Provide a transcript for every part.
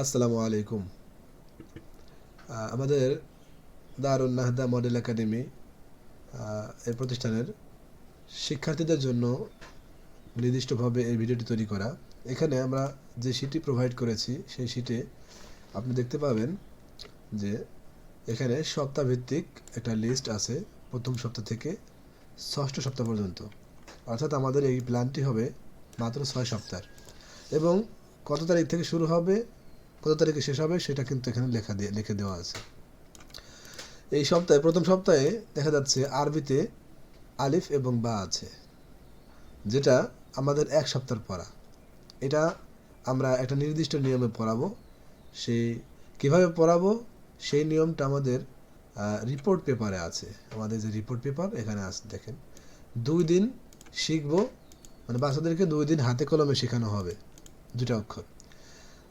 আসসালামু আলাইকুম। আমাদের দারুণ নাহদা মডেল একাডেমি এই প্রতিষ্ঠানের শিক্ষার্থীদের জন্য নির্দিষ্টভাবে এই ভিডিওটি তৈরি করা। এখানে আমরা যে শিটটি প্রোভাইড করেছি, সেই শিটে আপনি দেখতে পাবেন যে এখানে সপ্তাহভিত্তিক একটা লিস্ট আছে, প্রথম সপ্তাহ থেকে ষষ্ঠ সপ্তাহ পর্যন্ত। অর্থাৎ আমাদের এই প্ল্যানটি হবে মাত্র ছয় সপ্তাহ এবং কত তারিখ থেকে শুরু হবে কত তারিখে শেষ হবে সেটা কিন্তু এখানে লেখা দিয়ে, লিখে দেওয়া আছে। এই সপ্তাহে, প্রথম সপ্তাহে দেখা যাচ্ছে আরবিতে আলিফ এবং বা আছে, যেটা আমাদের এক সপ্তাহ পড়া। এটা আমরা একটা নির্দিষ্ট নিয়মে পড়াবো সেই কীভাবে পড়াবো সেই নিয়মটা আমাদের রিপোর্ট পেপারে আছে। আমাদের যে রিপোর্ট পেপার এখানে আছে, দেখেন। দুই দিন শিখব মানে বাচ্চাদেরকে দুই দিন হাতে কলমে শেখানো হবে দুটা অক্ষর।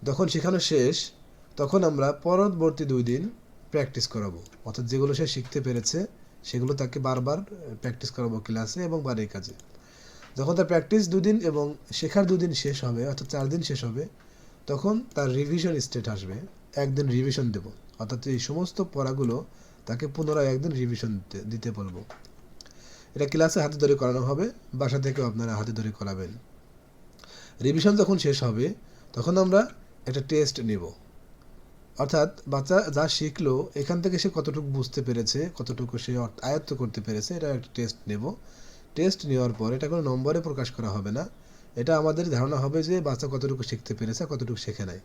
যখন শেখানো শেষ, তখন আমরা পরবর্তী দুই দিন প্র্যাকটিস করাবো। অর্থাৎ যেগুলো সে শিখতে পেরেছে, সেগুলো তাকে বারবার প্র্যাকটিস করাবো ক্লাসে এবং বাড়ির কাজে। যখন তার প্র্যাকটিস দুদিন এবং শেখার দুদিন শেষ হবে, অর্থাৎ চার দিন শেষ হবে, তখন তার রিভিশন স্টেট আসবে। একদিন রিভিশন দেব। অর্থাৎ এই সমস্ত পড়াগুলো তাকে পুনরায় একদিন রিভিশন দিতে দিতে বলব। এটা ক্লাসে হাতে ধরে করানো হবে, বাসা থেকেও আপনারা হাতে ধরে করাবেন। রিভিশন যখন শেষ হবে, তখন আমরা একটা টেস্ট নেব। অর্থাৎ বাচ্চা যা শিখলো, এখান থেকে সে কতটুকু বুঝতে পেরেছে, কতটুকু সে আয়ত্ত করতে পেরেছে, এটা একটা টেস্ট নেব। টেস্ট নেওয়ার পর এটা কোনো নম্বরে প্রকাশ করা হবে না। এটা আমাদের ধারণা হবে যে বাচ্চা কতটুকু শিখতে পেরেছে, কতটুকু শেখে নাই।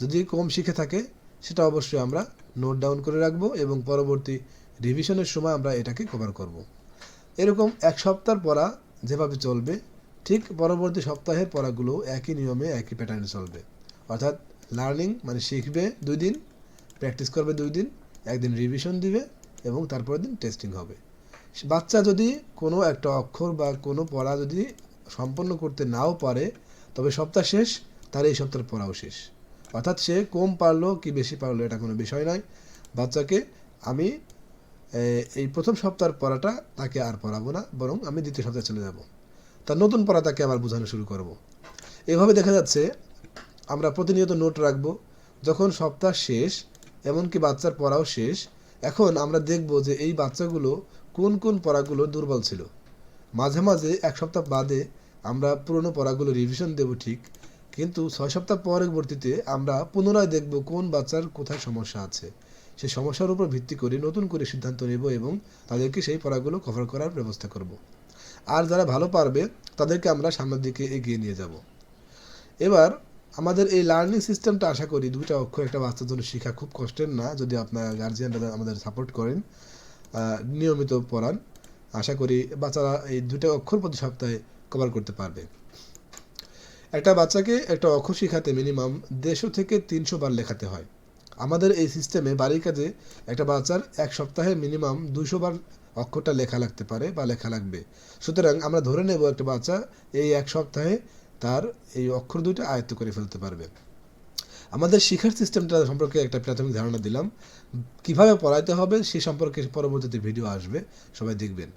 যদি কম শিখে থাকে, সেটা অবশ্যই আমরা নোট ডাউন করে রাখব এবং পরবর্তী রিভিশনের সময় আমরা এটাকে কভার করব। এরকম এক সপ্তাহ পড়া যেভাবে চলবে, ঠিক পরবর্তী সপ্তাহের পড়াগুলো একই নিয়মে, একই প্যাটার্নে চলবে। অর্থাৎ লার্নিং মানে শিখবে দুই দিন প্র্যাকটিস করবে দুই দিন, একদিন রিভিশন দিবে এবং তারপরের দিন টেস্টিং হবে। বাচ্চা যদি কোনো একটা অক্ষর বা কোনো পড়া যদি সম্পন্ন করতে নাও পারে, তবে সপ্তাহ শেষ, তার এই সপ্তাহের পড়াও শেষ। অর্থাৎ সে কম পারল কি বেশি পারল এটা কোনো বিষয় নয়। বাচ্চাকে আমি এই প্রথম সপ্তাহের পড়াটা তাকে আর পড়াবো না, বরং আমি দ্বিতীয় সপ্তাহে চলে যাব। তার নতুন পড়া তাকে আবার বোঝানো শুরু করব। এভাবে দেখা যাচ্ছে আমরা প্রতিনিয়ত নোট রাখব, যখন সপ্তাহ শেষ, এমনকি বাচ্চার পড়াও শেষ, এখন আমরা দেখব যে এই বাচ্চাগুলো কোন কোন পড়াগুলো দুর্বল ছিল। মাঝে মাঝে এক সপ্তাহ বাদে আমরা পুরনো পড়াগুলো রিভিশন দেব ঠিক, কিন্তু ছয় সপ্তাহ পরবর্তীতে আমরা পুনরায় দেখব কোন বাচ্চার কোথায় সমস্যা আছে। সেই সমস্যার উপর ভিত্তি করে নতুন করে সিদ্ধান্ত নেব এবং তাদেরকে সেই পড়াগুলো কভার করার ব্যবস্থা করব। আর যারা ভালো পারবে, তাদেরকে আমরা সামনের দিকে এগিয়ে নিয়ে যাব। এবার আমাদের এই লার্নিং সিস্টেমটা আশা করি দুইটা অক্ষর একটা বাচ্চার জন্য শেখা খুব কষ্টের না, যদি আপনার গার্জিয়ানরা আমাদের সাপোর্ট করেন নিয়মিত পড়ান। আশা করি বাচ্চারা এই দুইটা অক্ষর প্রতি সপ্তাহে কভার করতে পারবে। একটা বাচ্চাকে একটা অক্ষর শেখাতে মিনিমাম দেড়শো থেকে তিনশো বার লেখাতে হয়। আমাদের এই সিস্টেমে বাড়ির কাজে একটা বাচ্চার এক সপ্তাহে মিনিমাম দুশো বার অক্ষরটা লেখা লাগতে পারে বা লেখা লাগবে। সুতরাং আমরা ধরে নেব একটা বাচ্চা এই এক সপ্তাহে তার এই অক্ষর দুইটা আয়ত্ত করে ফেলতে পারবে। আমাদের শিক্ষার সিস্টেমটা সম্পর্কে একটা প্রাথমিক ধারণা দিলাম। কীভাবে পড়াইতে হবে সে সম্পর্কে পরবর্তীতে ভিডিও আসবে, সবাই দেখবেন।